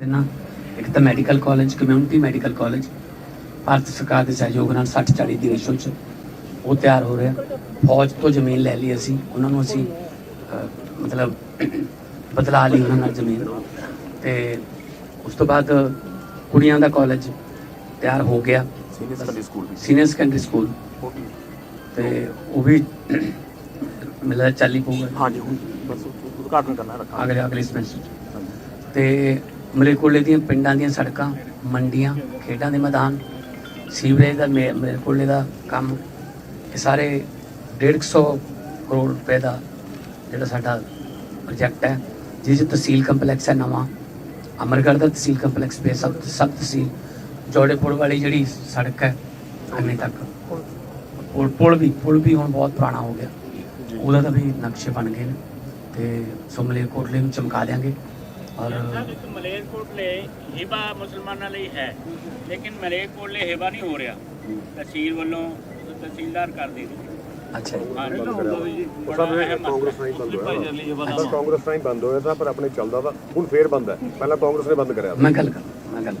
ਨਾ ਇੱਕ ਤਾਂ medical college community medical college Bharat ਸਰਕਾਰ ਦੇ ਸਹਿਯੋਗ ਨਾਲ 60 40 ਦੀ ਰੇਸ਼ੋ ਚ ਉਹ ਤਿਆਰ ਹੋ ਰਿਹਾ। ਫੌਜ ਤੋਂ ਜ਼ਮੀਨ ਲੈ ਲਈ ਅਸੀਂ ਉਹਨਾਂ ਨੂੰ ਅਸੀਂ ਮਤਲਬ ਬਦਲਾ ਲਈ ਉਹਨਾਂ ਨਾਲ ਜ਼ਮੀਨ। ਤੇ ਉਸ ਤੋਂ ਬਾਅਦ ਕੁੜੀਆਂ ਦਾ ਕਾਲਜ ਤਿਆਰ ਹੋ ਗਿਆ। Senior secondary school senior secondary school ਤੇ ਉਹ ਵੀ ਮਿਲਦਾ ਚੱਲੀ ਪਊਗਾ। ਹਾਂਜੀ ਹੁਣ ਬਸ ਉਦ- ਉਦਘਾਟਨ ਕਰਨਾ ਰੱਖਾ ਅਗਲੇ ਅਗਲੇ ਸਮੈਸਟਰ। ਤੇ ਮਲੇਕੋਲੇ ਦੀਆਂ ਪਿੰਡਾਂ ਦੀਆਂ ਸੜਕਾਂ, ਮੰਡੀਆਂ, ਖੇਡਾਂ ਦੇ ਮੈਦਾਨ, ਸੀਵਰੇਜ ਦਾ ਮੇ- ਮਲੇਕੋਲੇ ਦਾ ਕੰਮ, ਇਹ ਸਾਰੇ 150 ਕਰੋੜ ਰੁਪਏ ਦਾ ਜਿਹੜਾ ਸਾਡਾ ਪ੍ਰੋਜੈਕਟ ਹੈ ਜਿਸ 'ਚ ਤਹਿਸੀਲ ਕੰਪਲੈਕਸ ਹੈ ਨਵਾਂ, ਅਮਰਗੜ੍ਹ ਦਾ ਤਹਿਸੀਲ ਕੰਪਲੈਕਸ ਪੇ ਸਭ ਸਭ ਤਹਿਸੀਲ, ਜੋੜੇਪੁਰ ਵਾਲੀ ਜਿਹੜੀ ਸੜਕ ਹੈ ਅੰਨੇ ਤੱਕ। ਪੁਲ ਪੁਲ ਵੀ ਪੁਲ ਵੀ ਹੁਣ ਬਹੁਤ ਪੁਰਾਣਾ ਹੋ ਗਿਆ। ਉਹਦਾ ਤਾਂ ਵੀ ਨਕਸ਼ੇ ਬਣ ਗਏ ਨੇ, ਤੇ ਸੋ ਮਲੇਰਕੋਟਲੇ ਨੂੰ ਚਮਕਾ ਦਿਆਂਗੇ। ਸਾਹਿਬ ਇੱਕ ਮਲੇਰਕੋਟਲੇ ਹਿਬਾ ਮੁਸਲਮਾਨਾਂ ਲਈ ਹੈ ਲੇਕਿਨ ਮਲੇਰਕੋਟਲੇ ਹਿਬਾ ਨਹੀਂ ਹੋ ਰਿਹਾ। ਤਹਿਸੀਲ ਵੱਲੋਂ ਤਹਿਸੀਲਦਾਰ ਕਰ ਦੇ ਅੱਛਾ ਕਾਂਗਰਸ ਨਾਲ ਹੀ ਬੰਦ ਹੋਇਆ। ਕਾਂਗਰਸ ਨਾਲ ਹੀ ਬੰਦ ਹੋਇਆ ਤਾਂ ਪਰ ਆਪਣੇ ਚੱਲਦਾ ਵਾ ਹੁਣ ਫੇਰ ਬੰਦ ਹੈ। ਪਹਿਲਾਂ ਕਾਂਗਰਸ ਨੇ ਬੰਦ ਕਰਿਆ। ਮੈਂ ਗੱਲ ਕਰ ਮੈਂ ਗੱਲ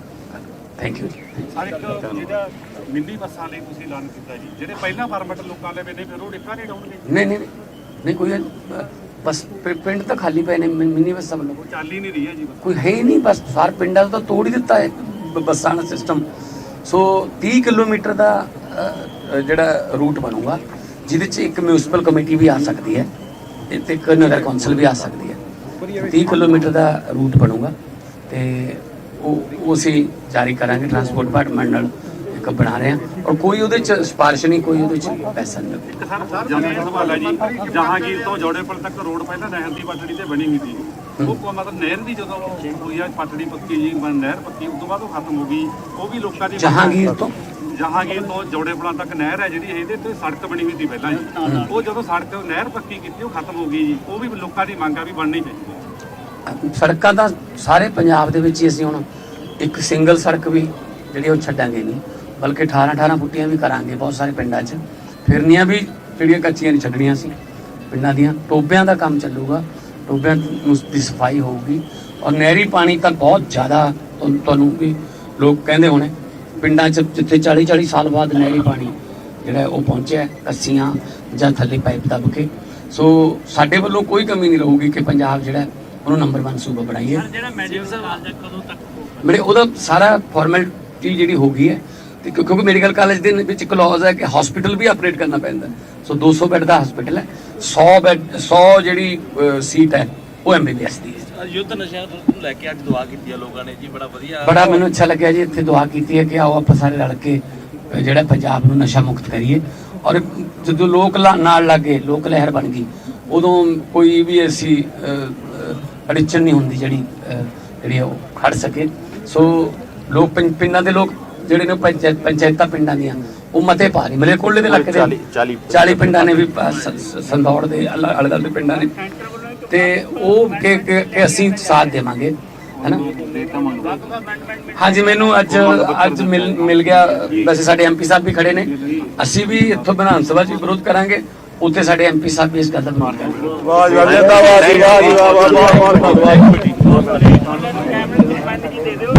ਥੈਂਕ ਯੂ ਜੀ। ਹਰ ਇੱਕ ਜਿਹੜਾ ਮਿੰਨੀ ਬੱਸਾਂ ਲਈ ਤੁਸੀਂ ਐਲਾਨ ਕੀਤਾ ਜੀ ਜਿਹੜੇ ਪਹਿਲਾਂ ਫਾਰਮੈਟ ਲੋਕਾਂ ਦੇ ਨੇ ਫਿਰ ਉਹ ਨਹੀਂ ਡਾਉਣਗੇ। ਨਹੀਂ ਨਹੀਂ ਨਹੀਂ। ਕੋਈ ਬਸ ਪਿ- ਪਿੰਡ ਤਾਂ ਖਾਲੀ ਪਏ ਨੇ ਮਿ- ਮਿੰਨੀ ਬੱਸਾਂ ਵੱਲੋਂ। ਉਹ ਚੱਲ ਹੀ ਨਹੀਂ ਰਹੀ ਹੈ ਜੀ ਬੱਸ। ਕੋਈ ਹੈ ਹੀ ਨਹੀਂ ਬਸ ਸਾਰ ਪਿੰਡਾਂ ਦਾ ਤਾਂ ਤੋੜ ਹੀ ਦਿੱਤਾ ਹੈ ਬ- ਬੱਸਾਂ ਦਾ ਸਿਸਟਮ ਸੋ 30 ਕਿਲੋਮੀਟਰ ਦਾ ਅ, ਅ, ਜਿਹੜਾ ਰੂਟ ਬਣੂਗਾ ਜਿਹਦੇ 'ਚ ਇੱਕ ਮਿਊਨਿਸਪਲ ਕਮੇਟੀ ਵੀ ਆ ਸਕਦੀ ਹੈ ਤੇ ਤੇ ਇੱਕ ਨਗਰ ਕੌਂਸਲ ਵੀ ਆ ਸਕਦੀ ਹੈ। 30 ਕਿਲੋਮੀਟਰ ਦਾ ਰੂਟ ਬਣੂਗਾ ਤੇ ਉਹ ਉਹ ਅਸੀਂ ਜਾਰੀ ਕਰਾਂਗੇ ਟਰਾਂਸਪੋਰਟ ਡਿਪਾਰਟਮੈਂਟ ਨਾਲ। ਇੱਕ ਬਣਾ ਰਹੇ ਹਾਂ। ਔਰ ਕੋਈ ਉਹਦੇ 'ਚ ਸਿਫਾਰਿਸ਼ ਨਹੀਂ ਕੋਈ ਉਹਦੇ 'ਚ ਪੈਸਾ ਨਹੀਂ ਲੱਗਦਾ। ਇੱਕ ਸਰ ਜਨਰਲ ਸਵਾਲ ਹੈ ਜੀ ਜਹਾਂਗੀਰ ਤੋਂ ਜੋੜੇਪੁਰ ਤੱਕ ਰੋਡ ਪਹਿਲਾਂ ਨਹਿਰ ਦੀ ਪਟੜੀ ਤੇ ਬਣੀ ਹੋਈ ਸੀ। ਉਹ ਕੋ ਮਤਲਬ ਨਹਿਰ ਦੀ ਜਦੋਂ ਹੋਈ ਆ ਪਟੜੀ ਪੱਕੀ ਜੀ ਬਣ ਨਹਿਰ ਪੱਕੀ ਉਸ ਤੋਂ ਬਾਅਦ ਉਹ ਖਤਮ ਹੋ ਗਈ। ਉਹ ਵੀ ਲੋਕਾਂ ਦੀ ਜਹਾਂਗੀਰ ਤੋਂ? ਜਹਾਂਗੀਰ ਤੋਂ ਜੋੜੇਪੁਰਾਂ ਤੱਕ ਨਹਿਰ ਹੈ ਜਿਹੜੀ ਇਹਦੇ ਤੇ ਸੜਕ ਬਣੀ ਹੋਈ ਸੀ ਪਹਿਲਾਂ ਜੀ। ਉਹ ਜਦੋਂ ਸੜਕ ਨਹਿਰ ਪੱਕੀ ਕੀਤੀ ਉਹ ਖਤਮ ਹੋ ਗਈ ਜੀ। ਉਹ ਵੀ ਲੋਕਾਂ ਦੀ ਮੰਗ ਆ ਵੀ ਬਣਨੀ ਚਾਹੀਦੀ ਸੜਕਾਂ ਤਾਂ ਸਾਰੇ ਪੰਜਾਬ ਦੇ ਵਿੱਚ ਹੀ ਅਸੀਂ ਹੁਣ ਇੱਕ ਸਿੰਗਲ ਸੜਕ ਵੀ ਜਿਹੜੀ ਉਹ ਛੱਡਾਂਗੇ ਨਹੀਂ। ਬਲਕਿ 18 18 ਫੁੱਟੀਆਂ ਵੀ ਕਰਾਂਗੇ ਬਹੁਤ ਸਾਰੇ ਪਿੰਡਾਂ 'ਚ। ਫਿਰਨੀਆਂ ਵੀ ਜਿਹੜੀਆਂ ਕੱਚੀਆਂ ਨਹੀਂ ਛੱਡਣੀਆਂ ਸੀ। ਪਿੰਡਾਂ ਦੀਆਂ ਟੋਬਿਆਂ ਦਾ ਕੰਮ ਚੱਲੂਗਾ। ਟੋਬਿਆਂ ਦੀ ਸਫ਼ਾਈ ਹੋਊਗੀ। ਔਰ ਨਹਿਰੀ ਪਾਣੀ ਤਾਂ ਬਹੁਤ ਜ਼ਿਆਦਾ ਤੁਹਾ- ਤੁਹਾਨੂੰ ਵੀ ਲੋਕ ਕਹਿੰਦੇ ਹੋਣੇ ਪਿੰਡਾਂ 'ਚ ਜਿੱਥੇ 40 40 ਸਾਲ ਬਾਅਦ ਨਹਿਰੀ ਪਾਣੀ ਜਿਹੜਾ ਉਹ ਪਹੁੰਚਿਆ ਕੱਸੀਆਂ ਜਾਂ ਥੱਲੇ ਪਾਈਪ ਦੱਬ ਕੇ। ਸੋ ਸਾਡੇ ਵੱਲੋਂ ਕੋਈ ਕਮੀ ਨਹੀਂ ਰਹੂਗੀ ਕਿ ਪੰਜਾਬ ਜਿਹੜਾ ਉਹਨੂੰ ਨੰਬਰ 1 ਸੂਬਾ ਬਣਾਈਏ। ਜਿਹੜਾ ਮੈਡੀਕਲ ਕਾਲਜ ਕਦੋਂ ਤੱਕ ਮੇਰੇ ਉਹਦਾ ਸਾਰਾ ਫਾਰਮੈਲਿਟੀ ਜਿਹੜੀ ਹੋ ਗਈ ਹੈ ਤੇ ਕਿਉਂ- ਕਿਉਂਕਿ ਮੈਡੀਕਲ ਕਾਲਜ ਦੇ ਵਿੱਚ ਕਲੌਜ਼ ਹੈ ਕਿ ਹਸਪੀਟਲ ਵੀ ਆਪਰੇਟ ਕਰਨਾ ਪੈਂਦਾ। ਸੋ 200 ਬੈੱਡ ਦਾ ਹਸਪੀਟਲ ਹੈ। 100 ਬੈੱਡ 100 ਜਿਹੜੀ ਸੀਟ ਹੈ ਉਹ ਐਮਬੀਬੀਐਸ ਦੀ ਹੈ। ਯੁੱਧ ਨਸ਼ਿਆਂ ਨੂੰ ਲੈ ਕੇ ਅੱਜ ਦੁਆ ਕੀਤੀ ਆ ਲੋਕਾਂ ਨੇ ਜੀ ਬੜਾ ਵਧੀਆ। ਬੜਾ ਮੈਨੂੰ ਅੱਛਾ ਲੱਗਿਆ ਜੀ ਇੱਥੇ ਦੁਆ ਕੀਤੀ ਹੈ ਕਿ ਆਓ ਆਪਾਂ ਸਾਰੇ ਰਲ ਕੇ ਜਿਹੜਾ ਪੰਜਾਬ ਨੂੰ ਨਸ਼ਾ ਮੁਕਤ ਕਰੀਏ। ਔਰ ਜਦੋਂ ਲੋਕ ਨਾਲ ਲੱਗੇ ਲੋਕ ਲਹਿਰ ਬਣ ਗਈ ਉਦੋਂ ਕੋਈ ਵੀ ਐਸੀ ਅ, ਅ, ਅੜਚਨ ਨਹੀਂ ਹੁੰਦੀ ਜਿਹੜੀ ਜਿਹੜੀ ਉਹ ਖੜ ਸਕੇ। ਸੋ ਲੋਕ ਪਿੰਡਾਂ ਦੇ ਲੋਕ ਜਿਹੜੇ ਨੇ ਪੰਚਾਇਤ ਪੰਚਾਇਤਾਂ ਪਿੰਡਾਂ ਦੀਆਂ ਉਹ ਮਤੇ ਪਾ ਰਹੀ ਮੇਰੇ ਕੋਲੇ ਦੇ ਇਲਾਕੇ ਦੇ। 40 40 40 ਪਿੰਡਾਂ ਨੇ ਵੀ ਸੰਦੌੜ ਦੇ ਅਲੱਗ ਅਲੱਗ ਪਿੰਡਾਂ ਨੇ। ਤੇ ਉਹ ਕਿ ਕਿ ਅਸੀਂ ਸਾਥ ਦੇਵਾਂਗੇ ਹੈਨਾ? ਹਾਂਜੀ ਮੈਨੂੰ ਅੱਜ ਅੱਜ ਮਿਲ ਮਿਲ ਗਿਆ ਵੈਸੇ ਸਾਡੇ ਐਮਪੀ ਸਾਹਿਬ ਵੀ ਖੜੇ ਨੇ। ਅਸੀਂ ਵੀ ਇੱਥੋਂ ਵਿਧਾਨ ਸਭਾ 'ਚ ਵਿਰੋਧ ਕਰਾਂਗੇ ਉੱਥੇ ਸਾਡੇ ਐਮਪੀ ਸਾਹਿਬ ਵੀ ਇਸ ਗੱਲ ਦਾ ਵਿਰੋਧ ਕਰਨਗੇ ਵਾਹ ਜੀ ਵਾਹ ਜੀ ਵਾਹ ਜੀ ਵਾਹ ਵਾਹ ਵਾਹ ਵਾਹ ਵਾਹ। ਕੈਮਰੇ ਦੀ ਬੰਦਗੀ ਦੇ ਦਿਓ?